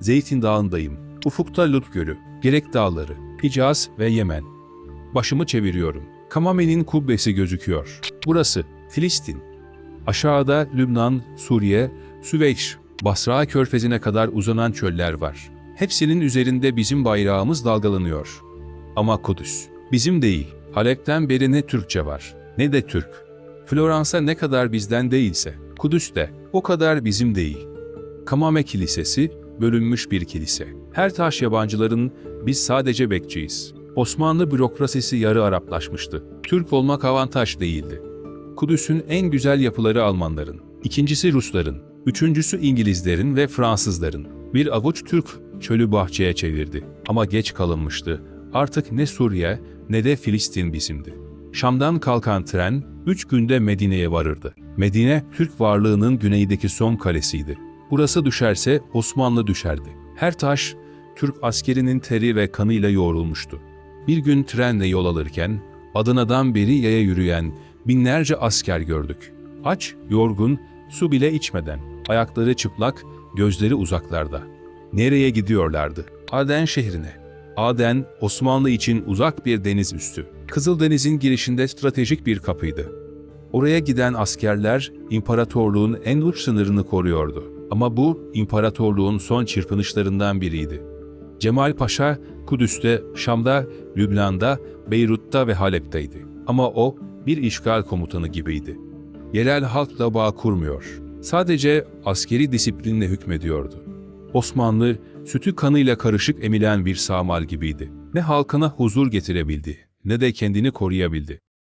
Zeytin Dağı'ndayım. Ufukta Lut Gölü, Gerek Dağları, Hicaz ve Yemen. Başımı çeviriyorum. Kamame'nin kubbesi gözüküyor. Burası Filistin. Aşağıda Lübnan, Suriye, Süveyş, Basra körfezine kadar uzanan çöller var. Hepsinin üzerinde bizim bayrağımız dalgalanıyor. Ama Kudüs bizim değil. Halep'ten beri ne Türkçe var ne de Türk. Floransa ne kadar bizden değilse Kudüs de o kadar bizim değil. Kamame Kilisesi bölünmüş bir kilise. Her taş yabancıların biz sadece bekçiyiz. Osmanlı bürokrasisi yarı Araplaşmıştı. Türk olmak avantaj değildi. Kudüs'ün en güzel yapıları Almanların, ikincisi Rusların, üçüncüsü İngilizlerin ve Fransızların. Bir avuç Türk çölü bahçeye çevirdi. Ama geç kalınmıştı. Artık ne Suriye ne de Filistin bizimdi. Şam'dan kalkan tren üç günde Medine'ye varırdı. Medine, Türk varlığının güneydeki son kalesiydi. Burası düşerse Osmanlı düşerdi. Her taş, Türk askerinin teri ve kanıyla yoğrulmuştu. Bir gün trenle yol alırken, Adana'dan beri yaya yürüyen binlerce asker gördük. Aç, yorgun, su bile içmeden, ayakları çıplak, gözleri uzaklarda. Nereye gidiyorlardı? Aden şehrine. Aden, Osmanlı için uzak bir deniz üstü. Kızıldeniz'in girişinde stratejik bir kapıydı. Oraya giden askerler imparatorluğun en uç sınırını koruyordu. Ama bu imparatorluğun son çırpınışlarından biriydi. Cemal Paşa Kudüs'te, Şam'da, Lübnan'da, Beyrut'ta ve Halep'teydi. Ama o bir işgal komutanı gibiydi. Yerel halkla bağ kurmuyor. Sadece askeri disiplinle hükmediyordu. Osmanlı, sütü kanıyla karışık emilen bir samal gibiydi. Ne halkına huzur getirebildi, ne de kendini koruyabildi.